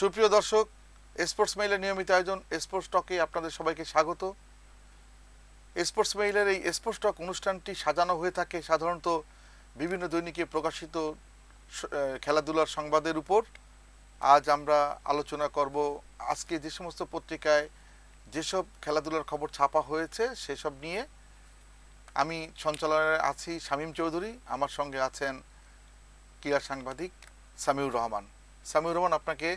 সুপ্রিয় দর্শক স্পোর্টস মেইলের নিয়মিত আয়োজন স্পোর্টস টকে আপনাদের সবাইকে স্বাগত। স্পোর্টস মেইলের এই স্পোর্টস টক অনুষ্ঠানটি সাজানো হয়ে থাকে সাধারণত বিভিন্ন দৈনিকে প্রকাশিত খেলাধুলার সংবাদের উপর। আজ আমরা আলোচনা করব আজকে যে সমস্ত পত্রিকায় যেসব খেলাধুলার খবর ছাপা হয়েছে সেসব নিয়ে। আমি সঞ্চালনে আছি শামীম চৌধুরী, আমার সঙ্গে আছেন ক্রীড়া সাংবাদিক সামিউর রহমান। সামিউর রহমান, আপনাকে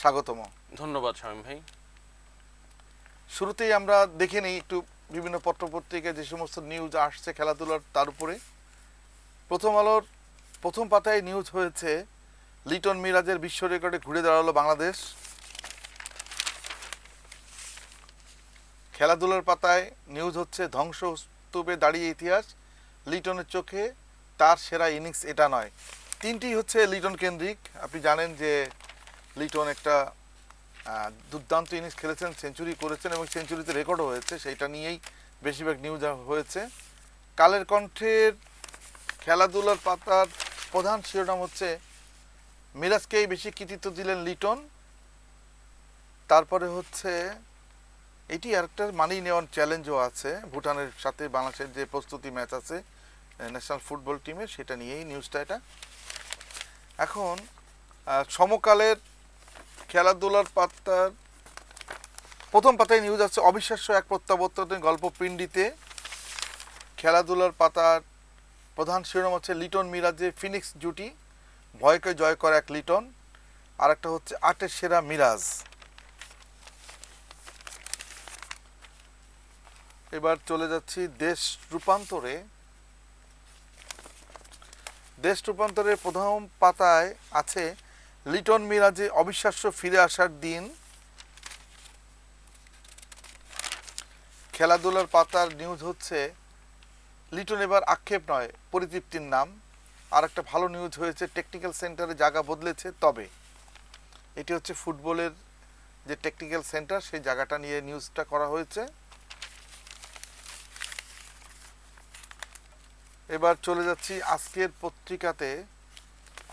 স্বাগতম। ধন্যবাদ শামীম ভাই। শুরুতেই আমরা দেখে নিই একটু বিভিন্ন পত্রপত্রিকায় যে সমস্ত নিউজ আসছে খেলাধুলার তার উপরে। প্রথম আলোর প্রথম পাতায় নিউজ হয়েছে লিটন মিরাজের বিশ্ব রেকর্ডে ঘুরে দাঁড়াল বাংলাদেশ। খেলাধুলার পাতায় নিউজ হচ্ছে ধ্বংসস্তূপে দাঁড়িয়ে ইতিহাস লিটনের চোখে তার সেরা ইনিংস এটা নয়। তিনটি হচ্ছে লিটন কেন্দ্রিক। আপনি জানেন যে লিটন একটা দুর্দান্ত ইনিংস খেলেছেন সেঞ্চুরি করেছেন এবং সেঞ্চুরিতে রেকর্ডও হয়েছে। সেইটা নিয়েই বেশিরভাগ নিউজ হয়েছে। কালের কণ্ঠের খেলাধুলার পাতার প্রধান শিরোনাম হচ্ছে, মিরাজকেই বেশি কৃতিত্ব দিলেন লিটন। তারপরে হচ্ছে, এটি আরেকটা মানিয়ে নেওয়ার চ্যালেঞ্জও আছে। ভুটানের সাথে বাংলাদেশের যে প্রস্তুতি ম্যাচ আছে ন্যাশনাল ফুটবল টিমের সেটা নিয়েই নিউজটা এটা। এখন সমকালের খেলাধুলার পাতার প্রথম পাতায় নিউজ আছে অবিশ্বাস্য এক প্রত্যাবর্তনের গল্প পিন্ডিতে খেলাধুলার পাতার প্রধান শিরোনাম হচ্ছে লিটন মিরাজে ফিনিক্স জুটি, ভয়কে জয় করে এক লিটন। আর একটা হচ্ছে আটের সেরা মিরাজ। এবার চলে যাচ্ছি দেশ রূপান্তরে। দেশ রূপান্তরের প্রথম পাতায় আছে লিটন মিরাজে অবিশ্বাস্য ফিরে আসার দিন খেলাধুলার পাতার নিউজ হচ্ছে, লিটন এবার আক্ষেপ নয়, পরিতৃপ্তির নাম। আর একটা ভালো নিউজ হয়েছে টেকনিক্যাল সেন্টারে জায়গা বদলেছে তবে। এটি হচ্ছে ফুটবলের যে টেকনিক্যাল সেন্টার সেই জায়গাটা নিয়ে নিউজটা করা হয়েছে। এবার চলে যাচ্ছি আজকের পত্রিকাতে।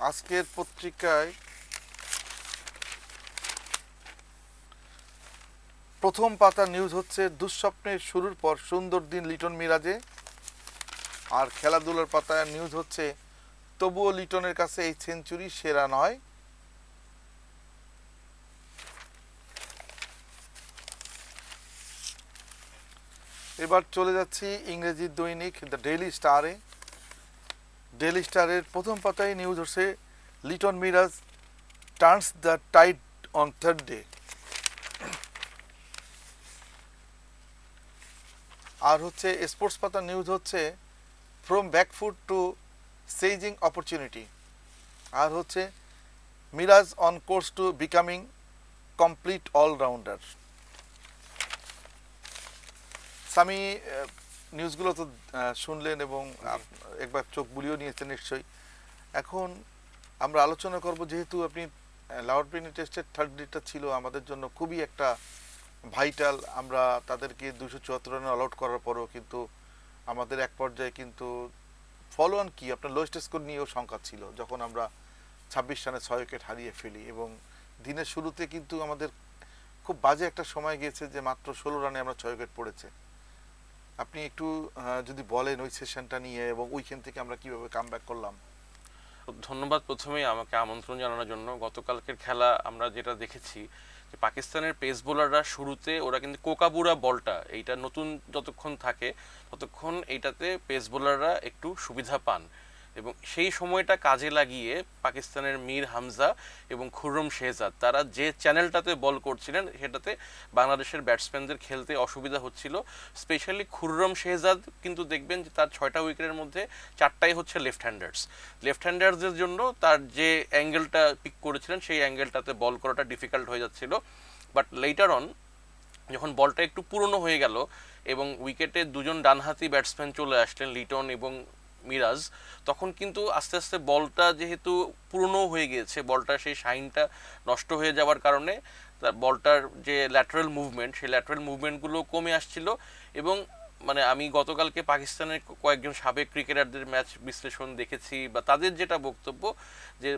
আজকের পত্রিকায় প্রথম পাতা নিউজ হচ্ছে, দুঃস্বপ্নের শুরুর পর সুন্দর দিন লিটন মিরাজে। আর খেলাধুলার পাতায় নিউজ হচ্ছে, তবুও লিটনের কাছে এই সেঞ্চুরি সেরা নয়। এবার চলে যাচ্ছি ইংরেজি দৈনিক দ্য ডেইলি স্টারে ডেইলি স্টারের প্রথম পাতায় নিউজ হচ্ছে, Liton Miraz turns the tide on third day আর হচ্ছে স্পোর্টস পাতা নিউজ হচ্ছে from back foot to seizing opportunity আর হচ্ছে Miraz on course to becoming complete allrounder স্বামী নিউজগুলো তো শুনলেন এবং একবার চোখ বুলিয়েও নিয়েছেন নিশ্চয়ই। এখন আমরা আলোচনা করব যেহেতু আপনি লাউড প্রিনি টেস্টের থার্ড ডেটটা ছিল আমাদের জন্য খুবই একটা ভাইটাল আমরা তাদেরকে দুশো চুয়াত্তর রানে অল আউট করার পরেও কিন্তু আমাদের এক পর্যায়ে কিন্তু ফলো অন কি? আপনার লোয়েস্ট স্কোর নিয়েও সংখ্যা ছিল, যখন আমরা ছাব্বিশ রানে ছয় উইকেট হারিয়ে ফেলি এবং দিনের শুরুতে কিন্তু আমাদের খুব বাজে একটা সময় গিয়েছে যে মাত্র ষোলো রানে আমরা ছয় উইকেট পড়েছে। আপনি একটু যদি বলেন ওই সেশনটা নিয়ে এবং ওইখান থেকে আমরা কীভাবে কাম করলাম? ধন্যবাদ প্রথমেই আমাকে আমন্ত্রণ জানানোর জন্য। গতকালকের খেলা আমরা যেটা দেখেছি পাকিস্তানের পেস বোলাররা শুরুতে ওরা কিন্তু কোকাবুরা বলটা, এইটা নতুন যতক্ষণ থাকে, ততক্ষণ এইটাতে পেস বোলাররা একটু সুবিধা পান। এবং সেই সময়টা কাজে লাগিয়ে পাকিস্তানের মীর হামজা এবং খুররম শেহজাদ, তারা যে চ্যানেলটাতে বল করছিলেন, সেটাতে বাংলাদেশের ব্যাটসম্যানদের খেলতে অসুবিধা হচ্ছিল। স্পেশালি খুররম শেহজাদ কিন্তু দেখবেন যে তার ছয়টা উইকেটের মধ্যে চারটাই হচ্ছে লেফট হ্যান্ডার্স লেফট হ্যান্ডার্সদের জন্য তার যে অ্যাঙ্গেলটা পিক করেছিলেন, সেই অ্যাঙ্গেলটাতে বল করাটা ডিফিকাল্ট হয়ে যাচ্ছিল। বাট লেটার অন যখন বলটা একটু পুরনো হয়ে গেল এবং উইকেটে দুজন ডানহাতি ব্যাটসম্যান চলে আসলেন, লিটন এবং মিরাজ, তখন কিন্তু আস্তে আস্তে বলটা যেহেতু পুরনো হয়ে গিয়েছে বলটার সেই শাইনটা নষ্ট হয়ে যাওয়ার কারণে তার বলটার যে ল্যাটারাল মুভমেন্ট সেই ল্যাটারাল মুভমেন্টগুলো কমে আসছিল এবং মানে আমি গতকালকে পাকিস্তানের কয়েকজন সাবেক ক্রিকেটারদের ম্যাচ বিশ্লেষণ দেখেছি বা তাদের যেটা বক্তব্য যে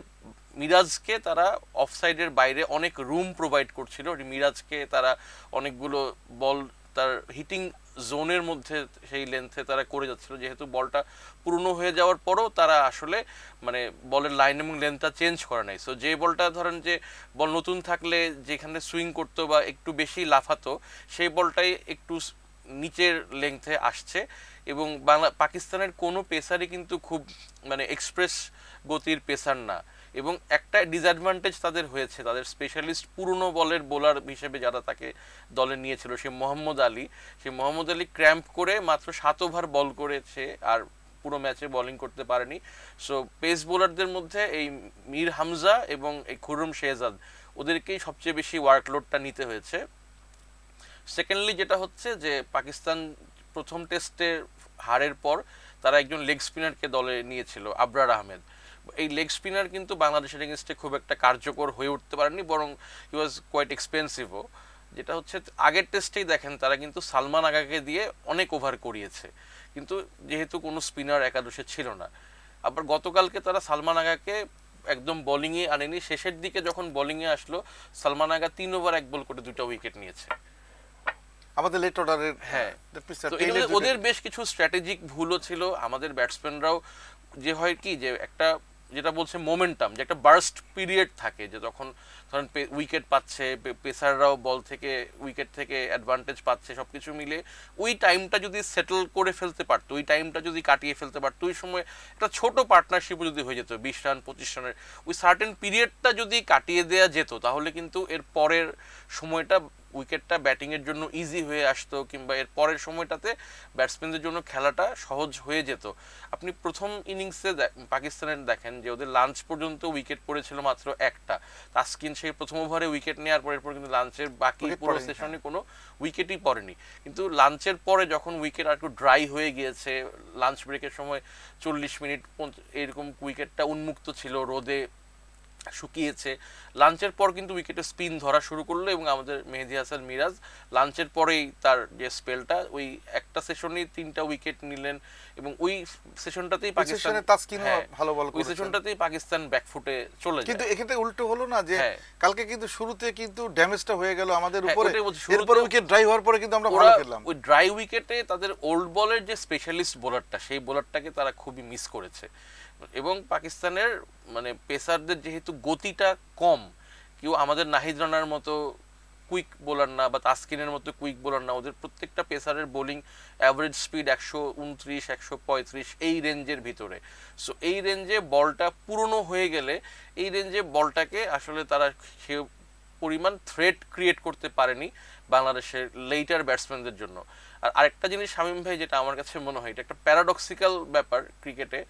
মিরাজকে তারা অফসাইডের বাইরে অনেক রুম প্রোভাইড করছিল। মিরাজকে তারা অনেকগুলো বল তার হিটিং জোনের মধ্যে সেই লেন্থে তারা করে যাচ্ছিল। যেহেতু বলটা পুরনো হয়ে যাওয়ার পরও তারা আসলে মানে বলের লাইন এবং লেন্থটা চেঞ্জ করে নাই। সো যে বলটা ধরেন যে বল নতুন থাকলে যেখানে সুইং করতো বা একটু বেশি লাফাতো, সেই বলটাই একটু নিচের লেংথে আসছে এবং বাংলা পাকিস্তানের কোনো পেসারই কিন্তু খুব মানে এক্সপ্রেস গতির পেসার না। এবং একটা ডিসঅ্যাডভান্টেজ তাদের হয়েছে, তাদের স্পেশালিস্ট পুরনো বলের বোলার হিসেবে যারা তাকে দলে নিয়েছিল, সে মোহাম্মদ আলী। সে মোহাম্মদ আলী ক্র্যাম্প করে মাত্র সাত ওভার বল করেছে আর পুরো ম্যাচে বোলিং করতে পারেনি। সো পেস বোলারদের মধ্যে এই মীর হামজা এবং এই খুররম শেহজাদ, ওদেরকেই সবচেয়ে বেশি ওয়ার্কলোডটা নিতে হয়েছে। সেকেন্ডলি যেটা হচ্ছে যে পাকিস্তান প্রথম টেস্টের হারের পর তারা একজন লেগ স্পিনারকে দলে নিয়েছিল, আবরার আহমেদ। এই লেগ স্পিনার কিন্তু বাংলাদেশের এগেনস্টে খুব একটা কার্যকর হয়ে উঠতে পারেনি বরং হি ওয়াজ কোয়াইট এক্সপেন্সিভও যেটা হচ্ছে আগের টেস্টেই দেখেন তারা কিন্তু সালমান আগাকে দিয়ে অনেক ওভার করিয়েছে। কিন্তু যেহেতু কোনো স্পিনার একাদশে ছিল না। আবার গতকালকে তারা সালমান আগাকে একদম বোলিংয়ে আনেনি। শেষের দিকে যখন বোলিংয়ে আসলো সালমান আগা তিন ওভার এক বল করে দুটো উইকেট নিয়েছে। আমাদের লেট অর্ডারের হ্যাঁ। এগুলো end ওদের বেশ কিছু স্ট্র্যাটেজিক ভুলও ছিল। আমাদের ব্যাটসম্যানরাও যে হয় কি যে একটা যেটা বলছে মোমেন্টাম যে একটা বার্স্ট পিরিয়ড থাকে, যে তখন ধরেন উইকেট পাচ্ছে পেসাররাও বল থেকে উইকেট থেকে অ্যাডভান্টেজ পাচ্ছে সব কিছু মিলে, ওই টাইমটা যদি সেটেল করে ফেলতে পারতো, ওই টাইমটা যদি কাটিয়ে ফেলতে পারতো, ওই সময় একটা ছোট পার্টনারশিপও যদি হয়ে যেত, বিশ রান পঁচিশ রানের ওই সার্টেন পিরিয়ডটা যদি কাটিয়ে দেওয়া যেত, তাহলে কিন্তু এর পরের সময়টা উইকেটটা ব্যাটিংয়ের জন্য ইজি হয়ে আসতো কিংবা এর পরের সময়টাতে ব্যাটসম্যানদের জন্য খেলাটা সহজ হয়ে যেত। আপনি প্রথম ইনিংসে পাকিস্তানের দেখেন যে ওদের লাঞ্চ পর্যন্ত উইকেট পড়েছিল মাত্র একটা। তাস্কিন সেই প্রথম ওভারে উইকেট নেওয়ার পরের পর কিন্তু লাঞ্চের বাকি পুরো সেশনে কোনো উইকেটই পড়েনি। কিন্তু লাঞ্চের পরে যখন উইকেট আর একটু ড্রাই হয়ে গিয়েছে লাঞ্চ ব্রেকের সময় চল্লিশ মিনিট এরকম উইকেটটা উন্মুক্ত ছিল রোদে শুকিয়েছে। লাঞ্চের পর কিন্তু উইকেটে স্পিন ধরা শুরু করল এবং আমাদের মেহেদি হাসান মিরাজ লাঞ্চের পরেই তার যে স্পেলটা ওই একটা সেশনেই তিনটা উইকেট নিলেন এবং ওই সেশনটাতেই পাকিস্তান হ্যাঁ, ভালো বল ওই সেশনটাতেই পাকিস্তান ব্যাকফুটে চলে যায়। কিন্তু এক্ষেত্রে উল্টো হলো না যে হ্যাঁ। কালকে কিন্তু শুরুতে কিন্তু ড্যামেজটা হয়ে গেল আমাদের হ্যাঁ, উপরে। এরপর উইকেট ড্রাই হওয়ার পরে কিন্তু আমরা ভালো খেললাম। ওই ড্রাই উইকেটে তাদের ওল্ড বলের যে স্পেশালিস্ট বোলারটা সেই বোলারটাকে তারা খুবই মিস করেছে। এবং পাকিস্তানের মানে পেসারদের যেহেতু গতিটা কম, কেউ আমাদের নাহিদ রানার মতো কুইক বোলার না বা তাসকিনের মতো কুইক বোলার না, ওদের প্রত্যেকটা পেসারের বোলিং অ্যাভারেজ স্পিড একশো উনত্রিশ, একশো পঁয়ত্রিশ এই রেঞ্জের ভিতরে। সো এই রেঞ্জে বলটা পুরনো হয়ে গেলে এই রেঞ্জে বলটাকে আসলে তারা সে পরিমাণ থ্রেট ক্রিয়েট করতে পারেনি বাংলাদেশের লেটার ব্যাটসম্যানদের জন্য। আর আরেকটা জিনিস শামীম ভাই, যেটা আমার কাছে মনে হয়, এটা একটা প্যারাডক্সিক্যাল ব্যাপার ক্রিকেটে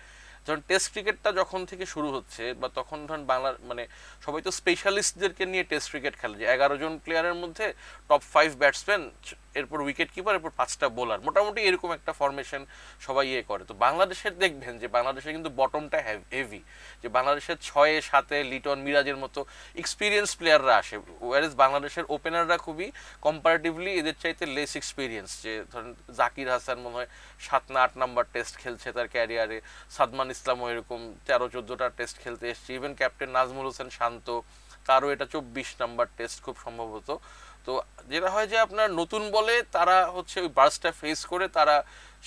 ধরুন টেস্ট ক্রিকেটটা যখন থেকে শুরু হচ্ছে বা তখন ধরেন বাংলার মানে সবাই তো স্পেশালিস্টদেরকে নিয়ে টেস্ট ক্রিকেট খেলে যে এগারো জন প্লেয়ারের মধ্যে টপ ফাইভ ব্যাটসম্যান এরপর উইকেট কিপার এরপর পাঁচটা বোলার মোটামুটি এরকম একটা ফরমেশন সবাই ইয়ে করে। তো বাংলাদেশের দেখবেন যে বাংলাদেশে কিন্তু বটমটা হেভি যে বাংলাদেশের ছয়ে, সাতে, লিটন, মিরাজের মতো এক্সপিরিয়েন্স প্লেয়াররা আসে। ওয়ার ওয়ারেজ বাংলাদেশের ওপেনাররা খুবই কম্পারেটিভলি এদের চাইতে লেস এক্সপিরিয়েন্স যে ধরেন জাকির হাসান মনে হয় সাত না আট নাম্বার টেস্ট খেলছে তার ক্যারিয়ারে সাদমান ইসলামও এরকম তেরো, চোদ্দোটা টেস্ট খেলতে এসছে। ইভেন ক্যাপ্টেন নাজমুল হোসেন শান্ত, তারও এটা চব্বিশ নাম্বার টেস্ট খুব সম্ভবত। তো যেটা হয় যে আপনার নতুন বলে তারা হচ্ছে ওই বার্সটা ফেস করে তারা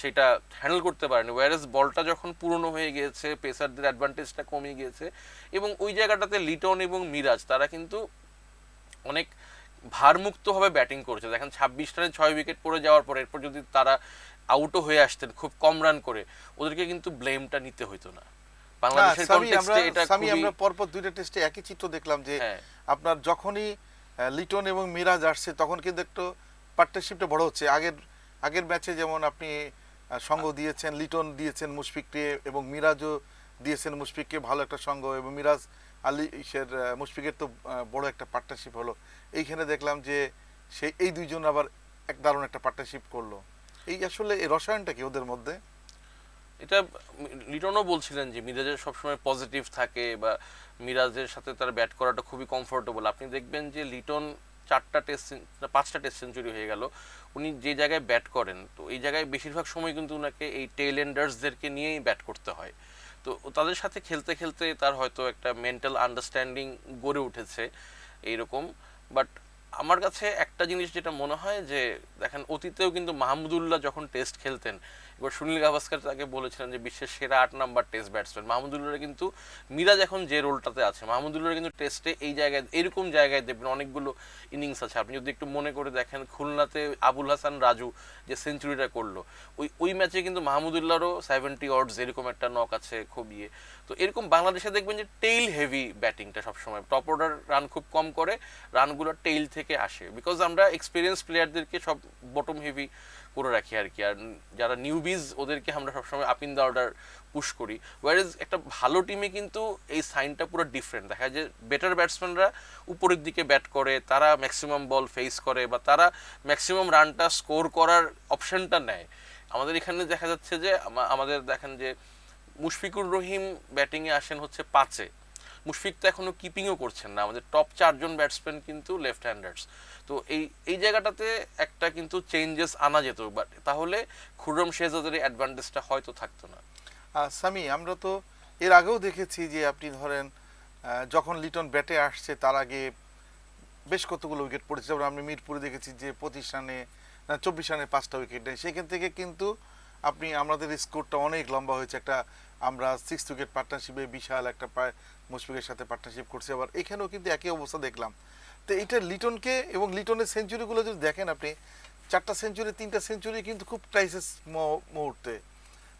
সেটা হ্যান্ডেল করতে পারেনি। ওয়ারেস বলটা যখন পুরনো হয়ে গিয়েছে পেসারদের অ্যাডভান্টেজটা কমে গিয়েছে এবং ওই জায়গাটাতে লিটন এবং মিরাজ তারা কিন্তু অনেক ভারমুক্তভাবে ব্যাটিং করেছে। দেখেন ছাব্বিশ রানে ছয় উইকেট পড়ে যাওয়ার পর এরপর যদি তারা আউটও হয়ে আসতেন খুব কম রান করে ওদেরকে কিন্তু ব্লেমটা নিতে হইতো না। বাংলাদেশের কনটেক্সটে এটা আমরা পরপর দুইটা টেস্টে একই চিত্র দেখলাম যে হ্যাঁ। আপনার যখনই লিটন এবং মিরাজ আসছে, তখন কিন্তু একটু পার্টনারশিপটা বড় হচ্ছে। আগের আগের ম্যাচে যেমন আপনি সঙ্গ দিয়েছেন, লিটন দিয়েছেন মুশফিককে এবং মিরাজও দিয়েছেন মুশফিককে, ভালো একটা সঙ্গ এবং মিরাজ আলী ইসের মুশফিকের তো বড় একটা পার্টনারশিপ হলো। এইখানে দেখলাম যে সেই এই দুইজন আবার এক দারুণ একটা পার্টনারশিপ করল। এই আসলে এই রসায়নটা কি ওদের মধ্যে? এটা লিটনও বলছিলেন যে মিরাজের সবসময় পজিটিভ থাকে বা মিরাজের সাথে তার ব্যাট করাটা খুবই কমফোর্টেবল আপনি দেখবেন যে লিটন চারটা টেস্ট পাঁচটা টেস্ট সেঞ্চুরি হয়ে গেল। উনি যে জায়গায় ব্যাট করেন, তো এই জায়গায় বেশিরভাগ সময় কিন্তু উনাকে এই টেল এন্ডার্সদেরকে নিয়েই ব্যাট করতে হয়। তো তাদের সাথে খেলতে খেলতে তার হয়তো একটা মেন্টাল আন্ডারস্ট্যান্ডিং গড়ে উঠেছে এইরকম। বাট আমার কাছে একটা জিনিস যেটা মনে হয় যে, দেখেন অতীতেও কিন্তু মাহমুদুল্লাহ যখন টেস্ট খেলতেন এবার সুনীল গাভাস্কার তাকে বলেছিলেন যে বিশ্বের সেরা আট নাম্বার টেস্ট ব্যাটসম্যান মাহমুদুল্লাহ কিন্তু, মিরাজ এখন যে রোলটাতে আছে মাহমুদুল্লাহ কিন্তু টেস্টে এই জায়গায়, এরকম জায়গায় দেখবেন অনেকগুলো ইনিংস আছে। আপনি যদি একটু মনে করে দেখেন, খুলনাতে আবুল হাসান, রাজু যে সেঞ্চুরিটা করল, ওই ওই ম্যাচে কিন্তু মাহমুদুল্লাহরও সেভেন্টি অডস এরকম একটা নক আছে খুব ইয়ে। তো এরকম বাংলাদেশে দেখবেন যে টেইল হেভি ব্যাটিংটা সবসময়। টপ অর্ডার রান খুব কম করে রানগুলো টেইল থেকে আসে। বিকজ আমরা এক্সপিরিয়েন্স প্লেয়ারদেরকে সব বটম হেভি করে রাখি আর কি। আর যারা নিউবিজ ওদেরকে আমরা সবসময় up in the order push করি। ওয়ারেজ একটা ভালো টিমে কিন্তু এই সাইনটা পুরো ডিফারেন্ট দেখা যায় যে বেটার ব্যাটসম্যানরা উপরের দিকে ব্যাট করে, তারা ম্যাক্সিমাম বল ফেস করে বা তারা ম্যাক্সিমাম রানটা স্কোর করার অপশনটা নেয়। আমাদের এখানে দেখা যাচ্ছে যে আমাদের দেখেন যে মুশফিকুর রহিম ব্যাটিংয়ে আসেন হচ্ছে পাঁচে। মুশফিক তো এখনও কিপিংও করছেন না। আমাদের টপ চারজন ব্যাটসম্যান কিন্তু লেফট হ্যান্ডার্স তো এই এই জায়গাটাতে একটা কিন্তু চেঞ্জেস আনা যেত বাট তাহলে খুররম শেহজাদের অ্যাডভান্টেজটা হয়তো থাকতো না। সামি, আমরা তো এর আগেও দেখেছি যে আপনি ধরেন যখন লিটন ব্যাটে আসছে, তার আগে বেশ কতগুলো উইকেট পড়েছে। যেমন আমি মিরপুরে দেখেছি যে পঁচিশ রানে চব্বিশ রানে পাঁচটা উইকেট নেয়। সেখান থেকে কিন্তু আপনি, আমাদের স্কোরটা অনেক লম্বা হয়েছে। একটা আমরা সিক্স উইকেট পার্টনারশিপে বিশাল একটা পায় মুশফিকের সাথে পার্টনারশিপ করছি। আবার এখানেও কিন্তু একই অবস্থা দেখলাম। তো এটা লিটনকে এবং লিটনের সেঞ্চুরিগুলো যদি দেখেন আপনি, চারটা সেঞ্চুরি তিনটা সেঞ্চুরি কিন্তু খুব ক্রাইসিস মুহূর্তে।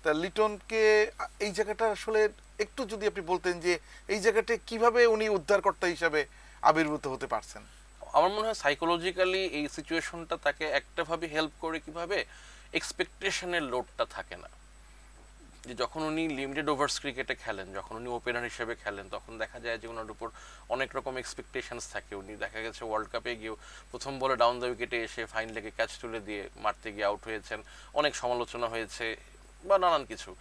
তা লিটনকে, এই জায়গাটা আসলে একটু যদি আপনি বলতেন যে, এই জায়গাটা কীভাবে উনি উদ্ধারকর্তা হিসাবে আবির্ভূত হতে পারছেন? আমার মনে হয় সাইকোলজিক্যালি এই সিচুয়েশনটা তাকে একটাভাবে হেল্প করে কীভাবে এক্সপেকটেশনের লোডটা থাকে না। যে যখন উনি লিমিটেড ওভার্স ক্রিকেটে খেলেন, যখন উনি ওপেনার হিসেবে খেলেন, তখন দেখা যায় যে ওনার উপর অনেক রকম এক্সপেকটেশনস থাকে। উনি দেখা গেছে ওয়ার্ল্ড কাপে গিয়েও প্রথম বলে ডাউন দ্য উইকেটে এসে ফাইন লেগে ক্যাচ তুলে দিয়ে মারতে গিয়ে আউট হয়েছেন। অনেক সমালোচনা হয়েছে বা নানান কিছু।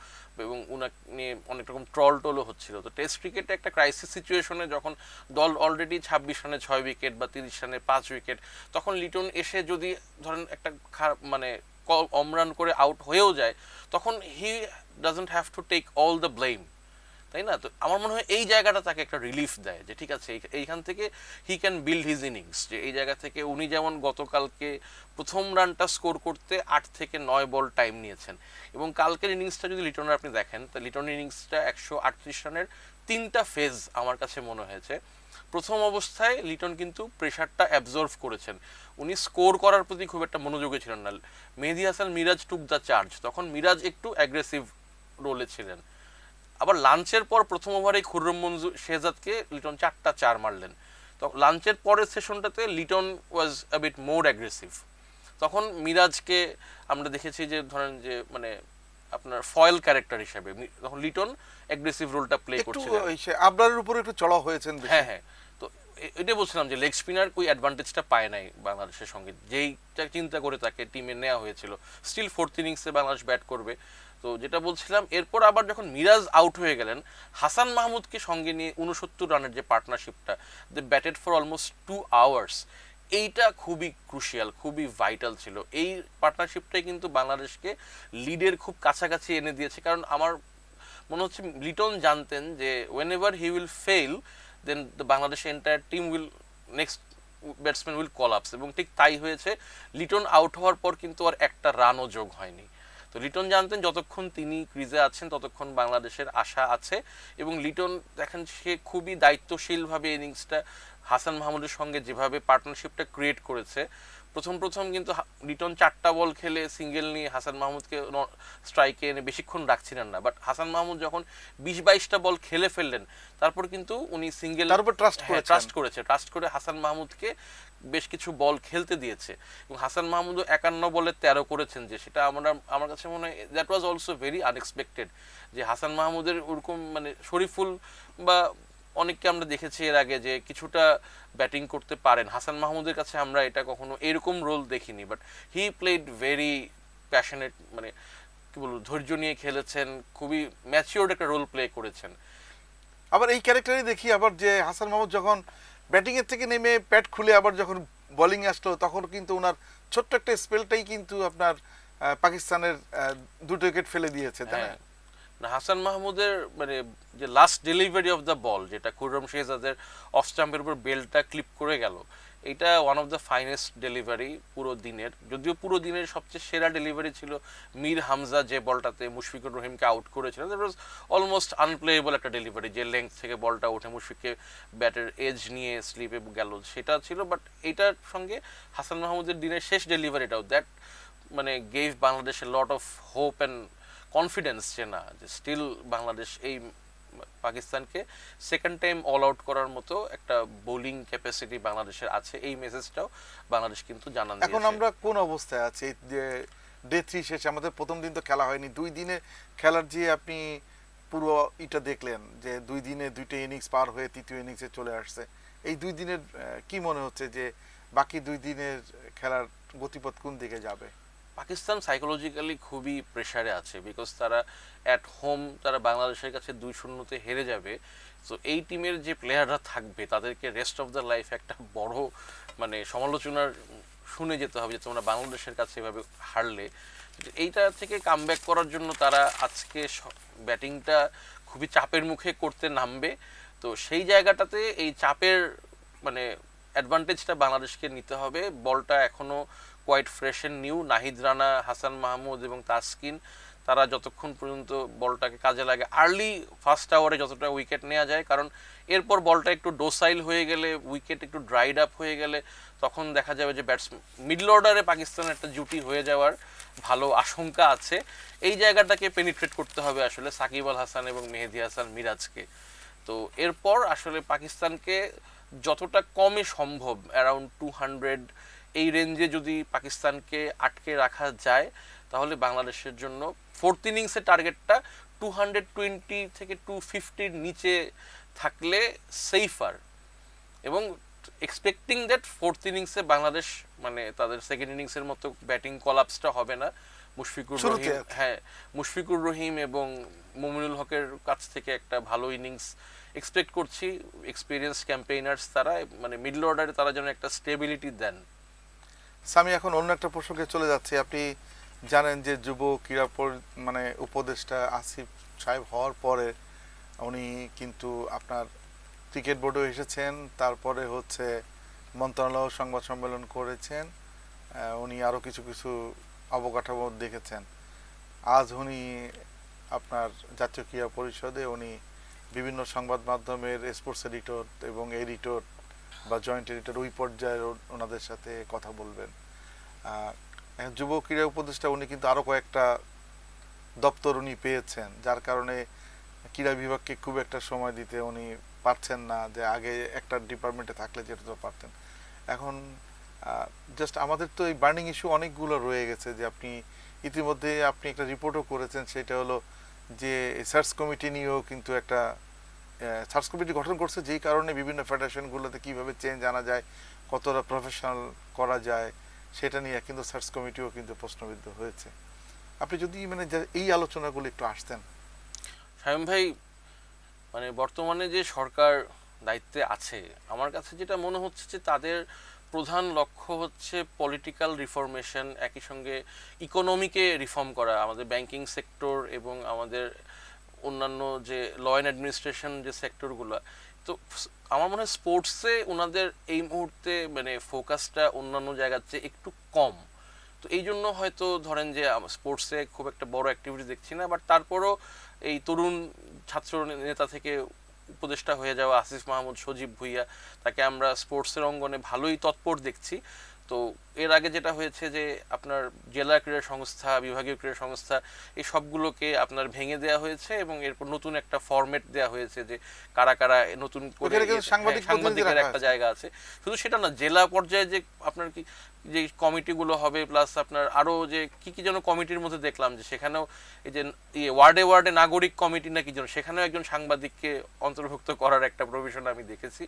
এবং উনাকে নিয়ে অনেক রকম ট্রল টলও হচ্ছিল। তো টেস্ট ক্রিকেটে একটা ক্রাইসিস সিচুয়েশনে যখন দল অলরেডি ছাব্বিশ রানে ছয় উইকেট বা তিরিশ রানে পাঁচ উইকেট তখন লিটন এসে যদি ধরেন একটা খারাপ মানে অমরান করে আউট হয়েও যায়, তখন he doesn't have to take all the blame তাই না? তো আমার মনে হয় এই জায়গাটা তাকে একটা রিলিফ দেয় যে ঠিক আছে, এই- এইখান থেকে he can build his innings যে এই জায়গা থেকে উনি যেমন গতকালকে প্রথম রানটা স্কোর করতে আট থেকে নয় বল টাইম নিয়েছেন এবং কালকের ইনিংসটা যদি লিটনের আপনি দেখেন, তা লিটনের ইনিংসটা একশো আটত্রিশ রানের তিনটা ফেজ আমার কাছে মনে হয়েছে। প্রথম অবস্থায় লিটন কিন্তু প্রেশারটা অ্যাবজর্ভ করেছেন। উনি স্কোর করার প্রতি খুব একটা মনোযোগী ছিলেন না। Mehedi Hasan Miraz took the charge তখন মিরাজ একটু অ্যাগ্রেসিভ রোলে ছিলেন। আবার লাঞ্চের পর প্রথম ওভারেই খুররম মঞ্জু শেহজাদকে লিটন চারটা চার মারলেন। তো লাঞ্চের পরের সেশনটাতে Liton was a bit more aggressive তখন মিরাজকে আমরা দেখেছি যে ধরেন যে মানে আপনার ফয়েল ক্যারেক্টার হিসেবে তখন লিটন অ্যাগ্রেসিভ রোলটা প্লে করছিলেন। সে আবরারের উপরে একটু চড়া হয়েছেন হ্যাঁ হ্যাঁ। তো এ- এটাই বলছিলাম যে লেগ স্পিনার ওই অ্যাডভান্টেজটা পায় নাই বাংলাদেশের সঙ্গে। যেইটা চিন্তা করে তাকে টিমে নেওয়া হয়েছিল। স্টিল ফোর্থ ইনিংসে বাংলাদেশ ব্যাট করবে। তো যেটা বলছিলাম, এরপর আবার যখন মিরাজ আউট হয়ে গেলেন, হাসান মাহমুদকে সঙ্গে নিয়ে উনসত্তর রানের যে পার্টনারশিপটা they batted for almost two hours এইটা খুবই ক্রুশিয়াল খুবই ভাইটাল ছিল। এই পার্টনারশিপটাই কিন্তু বাংলাদেশকে লিডের খুব কাছাকাছি এনে দিয়েছে। কারণ আমার মনে হচ্ছে লিটন জানতেন যে whenever he will fail then the Bangladesh entire team will next batsman will collapse এবং ঠিক তাই হয়েছে লিটন আউট হওয়ার পর কিন্তু আর একটা রানও যোগ হয়নি। তো লিটন জানতেন যতক্ষণ তিনি ক্রিজে আছেন, ততক্ষণ বাংলাদেশের আশা আছে। এবং লিটন দেখেন, সে খুবই দায়িত্বশীলভাবে ইনিংসটা হাসান মাহমুদের সঙ্গে যেভাবে পার্টনারশিপটা ক্রিয়েট করেছে প্রথম প্রথম কিন্তু লিটন চারটা বল খেলে সিঙ্গেল নিয়ে হাসান মাহমুদকে স্ট্রাইকে এনে বেশিক্ষণ রাখছিলেন না। বাট হাসান মাহমুদ যখন বিশ বাইশটা বল খেলে ফেললেন তারপর কিন্তু উনি সিঙ্গেল তার উপর trust করেছেন। ট্রাস্ট করেছে। ট্রাস্ট করে হাসান মাহমুদকে বেশ কিছু বল খেলতে দিয়েছে। এবং হাসান মাহমুদও একান্ন বলে তেরো করেছেন যে সেটা আমরা আমার কাছে মনে হয় that was also very unexpected যে হাসান মাহমুদের ওরকম মানে শরীফুল বা অনেককে আমরা দেখেছি এর আগে যে কিছুটা ব্যাটিং করতে পারেন। হাসান মাহমুদের কাছে আমরা এটা কখনো এরকম রোল দেখিনি but he played very passionate মানে কি বলব ধৈর্য নিয়ে খেলেছেন খুবই ম্যাচিওর্ড একটা রোল প্লে করেছেন। আবার এই ক্যারেক্টারই দেখি আবার যে হাসান মাহমুদ যখন ব্যাটিং এর থেকে নেমে প্যাট খুলে আবার যখন বোলিং আসলো তখন কিন্তু ওনার ছোট্ট একটা স্পেলটাই কিন্তু আপনার পাকিস্তানের দুটো উইকেট ফেলে দিয়েছে তাই না, হাসান মাহমুদের মানে যে last delivery of the ball যেটা খুররম শেহজাদের অফ স্টাম্পের উপর বেলটা ক্লিপ করে গেল, এটা one of the finest delivery পুরো দিনের। যদিও পুরো দিনের সবচেয়ে সেরা ডেলিভারি ছিল মীর হামজা যে বলটাতে মুশফিকুর রহিমকে আউট করেছিল দ্যাট ওয়াজ অলমোস্ট আনপ্লেয়েবল একটা ডেলিভারি যে লেংথ থেকে বলটা উঠে মুশফিককে ব্যাটের এজ নিয়ে স্লিপে গেল, সেটা ছিল। বাট এটার সঙ্গে হাসান মাহমুদের দিনের শেষ ডেলিভারিটাও দ্যাট মানে gave Bangladesh lot of hope and confidence যে না, যে স্টিল বাংলাদেশ এই পাকিস্তানকে সেকেন্ড টাইম অল আউট করার মতো একটা বোলিং ক্যাপাসিটি বাংলাদেশের আছে, এই মেসেজটাও বাংলাদেশ কিন্তু জানান এখন আমরা কোন অবস্থায় আছি? যে ডে থ্রি শেষে আমাদের প্রথম দিন তো খেলা হয়নি, দুই দিনে খেলার যে আপনি পুরো ইটা দেখলেন যে দুই দিনে দুইটা ইনিংস পার হয়ে তৃতীয় ইনিংসে চলে আসছে, এই দুই দিনের কি মনে হচ্ছে যে বাকি দুই দিনের খেলার গতিপথ কোন দিকে যাবে? পাকিস্তান সাইকোলজিক্যালি খুবই প্রেসারে আছে বিকজ তারা অ্যাট হোম তারা বাংলাদেশের কাছে দুই শূন্যতে হেরে যাবে। তো এই টিমের যে প্লেয়াররা থাকবে, তাদেরকে রেস্ট অফ দ্য লাইফ একটা বড় মানে সমালোচনার শুনে যেতে হবে যে তোমরা বাংলাদেশের কাছে এভাবে হারলে। এইটা থেকে কামব্যাক করার জন্য তারা আজকে ব্যাটিংটা খুবই চাপের মুখে করতে নামবে। তো সেই জায়গাটাতে এই চাপের মানে অ্যাডভান্টেজটা বাংলাদেশকে নিতে হবে। বলটা এখনও quite fresh and new Nahid Rana, Hasan Mahmud এবং তাসকিন, তারা যতক্ষণ পর্যন্ত বলটাকে কাজে লাগে। আর্লি ফার্স্ট আওয়ারে যতটা উইকেট নেওয়া যায়, কারণ এরপর বলটা একটু ডোসাইল হয়ে গেলে উইকেট একটু ড্রাইড আপ হয়ে গেলে, তখন দেখা যাবে যে ব্যাটস মিডল অর্ডারে পাকিস্তানের একটা জুটি হয়ে যাওয়ার ভালো আশঙ্কা আছে। এই জায়গাটাকে পেনিট্রেট করতে হবে আসলে সাকিব আল হাসান এবং মেহেদি হাসান মিরাজকে। তো এরপর আসলে পাকিস্তানকে যতটা কমে সম্ভব অ্যারাউন্ড টু হান্ড্রেড এই রেঞ্জে যদি পাকিস্তানকে আটকে রাখা যায় তাহলে বাংলাদেশের জন্য ফোর্থ ইনিংসের টার্গেটটা টু হান্ড্রেড টোয়েন্টি থেকে টু ফিফটির নিচে থাকলে সেফার এবং এক্সপেক্টিং দ্যাট ফোর্থ ইনিংসে বাংলাদেশ মানে তাদের সেকেন্ড ইনিংসের মতো ব্যাটিং কলাপসটা হবে না। মুশফিকুর রহিম হ্যাঁ মুশফিকুর রহিম এবং মুমিনুল হকের কাছ থেকে একটা ভালো ইনিংস এক্সপেক্ট করছি। এক্সপিরিয়েন্স ক্যাম্পেইনার্স তারা মানে মিডল অর্ডারে তারা যেন একটা স্টেবিলিটি দেন। সামি এখন অন্য একটা প্রসঙ্গে চলে যাচ্ছে। আপনি জানেন যে যুব ক্রীড়া মানে উপদেষ্টা আসিফ সাহেব হওয়ার পরে উনি কিন্তু আপনার ক্রিকেট বোর্ডেও এসেছেন। তারপরে হচ্ছে মন্ত্রণালয় সংবাদ সম্মেলন করেছেন। উনি আরও কিছু কিছু অবকাঠামো দেখেছেন। আজ উনি আপনার জাতীয় ক্রীড়া পরিষদে উনি বিভিন্ন সংবাদ মাধ্যমের স্পোর্টস এডিটর এবং এডিটর বা জয়েন্ট এডিটর ওই পর্যায়ের ওনাদের সাথে কথা বলবেন। যুব ক্রীড়া উপদেষ্টা উনি কিন্তু আরও কয়েকটা দপ্তর উনি পেয়েছেন, যার কারণে ক্রীড়া বিভাগকে খুব একটা সময় দিতে উনি পারছেন না যে আগে একটা ডিপার্টমেন্টে থাকলে যেটা তো পারতেন। এখন জাস্ট আমাদের তো এই বার্নিং ইস্যু অনেকগুলো রয়ে গেছে যে আপনি ইতিমধ্যে আপনি একটা রিপোর্টও করেছেন, সেটা হলো যে সার্চ কমিটি নিয়েও কিন্তু একটা সার্চ কমিটি গঠন করছে যেই কারণে বিভিন্ন ফেডারেশনগুলোতে কীভাবে চেঞ্জ আনা যায়, কতটা প্রফেশনাল করা যায়, সেটা নিয়ে কিন্তু সার্চ কমিটিও কিন্তু প্রশ্নবিদ্ধ হয়েছে। আপনি যদি মানে এই আলোচনাগুলো একটু আসতেন। শামীম ভাই মানে বর্তমানে যে সরকার দায়িত্বে আছে, আমার কাছে যেটা মনে হচ্ছে যে তাদের প্রধান লক্ষ্য হচ্ছে পলিটিক্যাল রিফর্মেশন একই সঙ্গে ইকোনমিকে রিফর্ম করা, আমাদের ব্যাংকিং সেক্টর এবং আমাদের অন্যান্য যে ল অ্যান্ড অ্যাডমিনিস্ট্রেশন যে সেক্টরগুলো তো আমার মনে হয় স্পোর্টসে ওনাদের এই মুহূর্তে মানে ফোকাসটা অন্যান্য জায়গার চেয়ে একটু কম। তো এই জন্য হয়তো ধরেন যে স্পোর্টসে খুব একটা বড় অ্যাক্টিভিটি দেখছি না বাট তারপরও এই তরুণ ছাত্র নেতা থেকে উপদেষ্টা হয়ে যাওয়া আসিফ মাহমুদ, সজীব ভুইয়া, তাকে আমরা স্পোর্টসের অঙ্গনে ভালোই তৎপর দেখছি। তো এর আগে যেটা হয়েছে যে আপনার জেলা ক্রীড়া সংস্থা বিভাগীয় ক্রীড়া সংস্থা এই সবগুলোকে আপনার ভেঙে দেওয়া হয়েছে এবং এরপর নতুন একটা ফরম্যাট দেওয়া হয়েছে যে কারা কারা নতুন করে ইয়ে- হ্যাঁ, সাংবাদিকের একটা জায়গা আছে। শুধু সেটা না জেলা পর্যায়ে যে আপনার কি যে কমিটিগুলো হবে প্লাস আপনার আরও যে কি কি যেন কমিটির মধ্যে দেখলাম যে সেখানেও এই যে ইয়ে ওয়ার্ডে ওয়ার্ডে নাগরিক কমিটি না কি যেন, সেখানেও একজন সাংবাদিককে অন্তর্ভুক্ত করার একটা প্রভিশন আমি দেখেছি।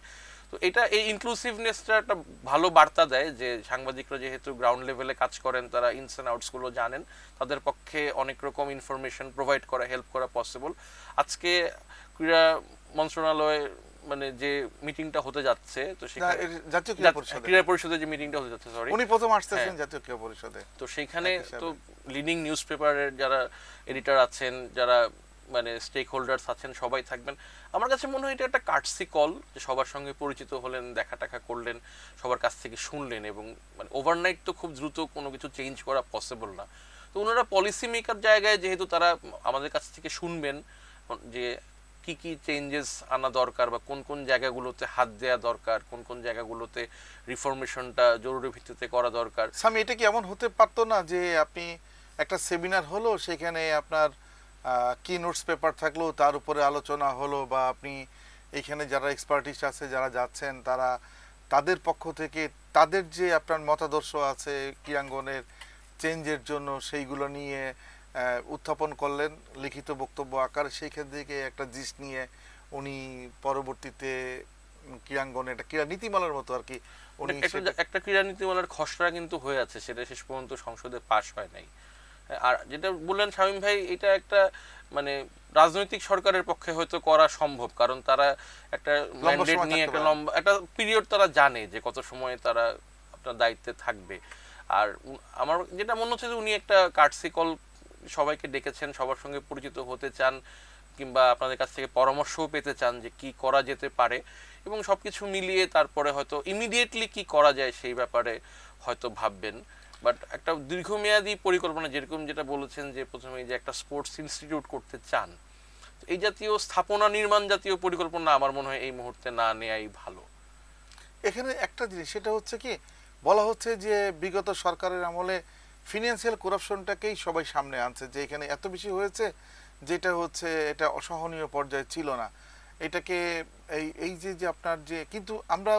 তো এটা এই ইনক্লুসিভনেসটা একটা ভালো বার্তা দেয় যে সাংবাদিকরা যেহেতু গ্রাউন্ড লেভেলে কাজ করেন, তারা ইনস অ্যান্ড আউটসগুলো জানেন, তাদের পক্ষে অনেক রকম ইনফরমেশন প্রোভাইড করা হেল্প করা পসিবল আজকে ক্রীড়া মন্ত্রণালয়ে মানে যে মিটিংটা হতে যাচ্ছে তো সেখানে জাতীয় ক্রীড়া পরিষদে। ক্রীড়া পরিষদের যে মিটিংটা হতে যাচ্ছে সরি উনি প্রথম আসতেছেন হ্যাঁ। জাতীয় ক্রীড়া পরিষদে। তো সেইখানে তো লিডিং নিউজ পেপারের যারা এডিটর আছেন যারা মানে স্টেক হোল্ডার্স আছেন সবাই থাকবেন। আমার কাছে মনে হয় এটা একটা কাটসি কল যে সবার সঙ্গে পরিচিত হলেন দেখা টাকা করলেন সবার কাছ থেকে শুনলেন এবং মানে ওভারনাইট তো খুব দ্রুত কোনো কিছু চেঞ্জ করা পসিবল না। তো ওনারা পলিসি মেকার জায়গায় যেহেতু তারা আমাদের কাছ থেকে শুনবেন যে কি কি চেঞ্জেস আনা দরকার বা কোন কোন জায়গাগুলোতে হাত দেওয়া দরকার, কোন কোন জায়গাগুলোতে রিফরমেশনটা জরুরি ভিত্তিতে করা দরকার? স্বামী, এটা কি এমন হতে পারতো না যে আপনি একটা সেমিনার হলো, সেখানে আপনার কি নোটস পেপার থাকল, তার উপরে আলোচনা হলো বা আপনি এখানে যারা এক্সপার্টিস আছে, যারা যাচ্ছেন, তারা তাদের পক্ষ থেকে তাদের যে আপনার মতাদর্শ আছে ক্রীড়াঙ্গনের চেঞ্জের জন্য, সেইগুলো নিয়ে উত্থাপন করলেন লিখিত বক্তব্য আকারে। সেইখান থেকে একটা জিস নিয়ে উনি পরবর্তীতে ক্রীড়াঙ্গনে একটা ক্রীড়া নীতিমালার মতো আর কি উনি একটা ক্রীড়া নীতিমালার খসড়া কিন্তু হয়ে আছে সেটা শেষ পর্যন্ত সংসদে পাশ হয় নাই। আর যেটা বললেন শামীম ভাই এটা একটা মানে রাজনৈতিক সরকারের পক্ষে হয়তো করা সম্ভব কারণ তারা একটা ম্যান্ডেট নিয়ে একটা লম্বা একটা পিরিয়ড তারা জানে যে কত সময় তারা আপনার দায়িত্বে থাকবে। আর আমার যেটা মনে হচ্ছে যে উনি একটা কার্ডসিকল সবাইকে ডেকেছেন, সবার সঙ্গে পরিচিত হতে চান কিংবা আপনাদের কাছ থেকে পরামর্শও পেতে চান যে কি করা যেতে পারে এবং সবকিছু মিলিয়ে তারপরে হয়তো ইমিডিয়েটলি কি করা যায় সেই ব্যাপারে হয়তো ভাববেন। বাট একটা দীর্ঘমেয়াদী পরিকল্পনা, যেরকম যেটা বলেছেন যে প্রথমে যে একটা স্পোর্টস ইনস্টিটিউট করতে চান এই জাতীয় স্থাপনা নির্মাণ জাতীয় পরিকল্পনা আমার মনে হয় এই মুহূর্তে না নেয়াই ভালো। এখানে একটা জিনিস, সেটা হচ্ছে কি, বলা হচ্ছে যে বিগত সরকারের আমলে ফিনান্সিয়াল করাপশনটাকেই সবাই সামনে আনছে, যে এখানে এত বেশি হয়েছে যেটা হচ্ছে এটা অসহনীয় পর্যায়ে ছিল না। এটাকে এই এই যে যে আপনার যে, কিন্তু আমরা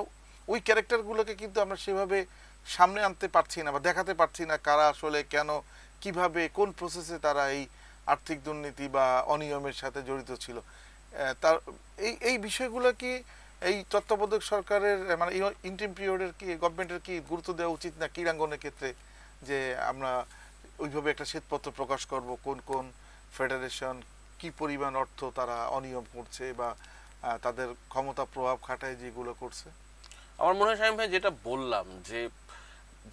ওই ক্যারেক্টারগুলোকে কিন্তু আমরা সেভাবে সামনে আনতে পারছি না বা দেখাতে পারছি না কারা আসলে কেন, কীভাবে, কোন প্রসেসে তারা এই আর্থিক দুর্নীতি বা অনিয়মের সাথে জড়িত ছিল। তার, এই এই বিষয়গুলো কি এই তত্ত্বাবধায়ক সরকারের মানে ইন্টিম পিরিয়ডের কি গভর্নমেন্টের কি গুরুত্ব দেওয়া উচিত না ক্রীড়াঙ্গনের ক্ষেত্রে? যে আমরা ওইভাবে একটা শ্বেতপত্র প্রকাশ করব, কোন কোন ফেডারেশন কি পরিমাণ অর্থ তারা অনিয়ম করছে বা তাদের ক্ষমতা প্রভাব খাটায় যেগুলো করছে? আমার মনে হয় শামীম ভাই যেটা বললাম যে,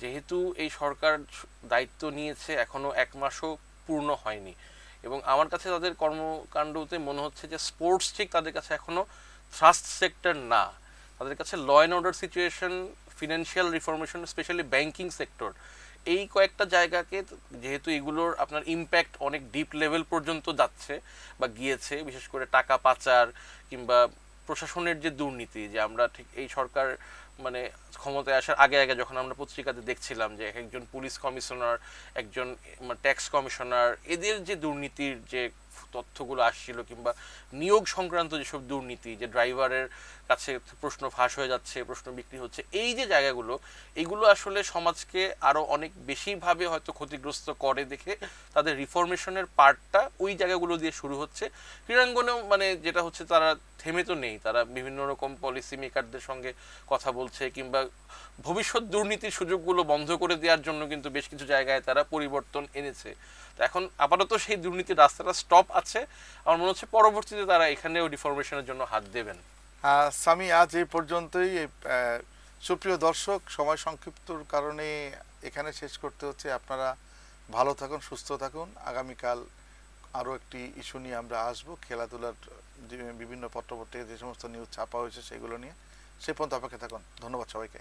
যেহেতু এই সরকার দায়িত্ব নিয়েছে, এখনও এক মাসও পূর্ণ হয়নি। এবং আমার কাছে তাদের কর্মকাণ্ডতে মনে হচ্ছে যে, স্পোর্টস ঠিক তাদের কাছে এখনও ট্রাস্ট সেক্টর না। তাদের কাছে law and order situation financial reformation specially banking sector এই কয়েকটা জায়গাকে যেহেতু এগুলোর আপনার ইম্প্যাক্ট অনেক ডিপ লেভেল পর্যন্ত যাচ্ছে বা গিয়েছে, বিশেষ করে টাকা পাচার কিংবা প্রশাসনের যে দুর্নীতি যে আমরা ঠিক এই সরকার মানে ক্ষমতায় আসার আগে আগে যখন আমরা পত্রিকাতে দেখছিলাম যে একজন পুলিশ কমিশনার, একজন ট্যাক্স কমিশনার, এদের যে দুর্নীতির যে তথ্যগুলো আসছিল কিংবা নিয়োগ সংক্রান্ত যেসব দুর্নীতি, যে ড্রাইভারের কাছে প্রশ্ন ফাঁস হয়ে যাচ্ছে, প্রশ্ন বিক্রি হচ্ছে, এই যে জায়গাগুলো, এগুলো আসলে সমাজকে আরও অনেক বেশিভাবে হয়তো ক্ষতিগ্রস্ত করে দেখে তাদের রিফরমেশনের পার্টটা ওই জায়গাগুলো দিয়ে শুরু হচ্ছে। ক্রীড়াঙ্গনেও মানে যেটা হচ্ছে তারা থেমে তো নেই, তারা বিভিন্ন রকম পলিসি মেকারদের সঙ্গে কথা বলছে কিংবা ভবিষ্যৎ দুর্নীতির সুযোগগুলো বন্ধ করে দেওয়ার জন্য কিন্তু বেশ কিছু জায়গায় তারা পরিবর্তন এনেছে। এখন আপাতত সেই দুর্নীতির রাস্তাটা স্টপ আছে। আমার মনে হচ্ছে পরবর্তীতে তারা এখানেও ডিফরমেশনের জন্য হাত দেবেন। সামি, আজ এই পর্যন্তই। সুপ্রিয় দর্শক, সময় সংক্ষিপ্তর কারণে এখানে শেষ করতে হচ্ছে। আপনারা ভালো থাকুন, সুস্থ থাকুন। আগামীকাল আরও একটি ইস্যু নিয়ে আমরা আসব। খেলাধুলার বিভিন্ন পত্রপত্রিকা যে সমস্ত নিউজ ছাপা হয়েছে সেগুলো নিয়ে। সে পর্যন্ত অপেক্ষা থাকুন। ধন্যবাদ সবাইকে।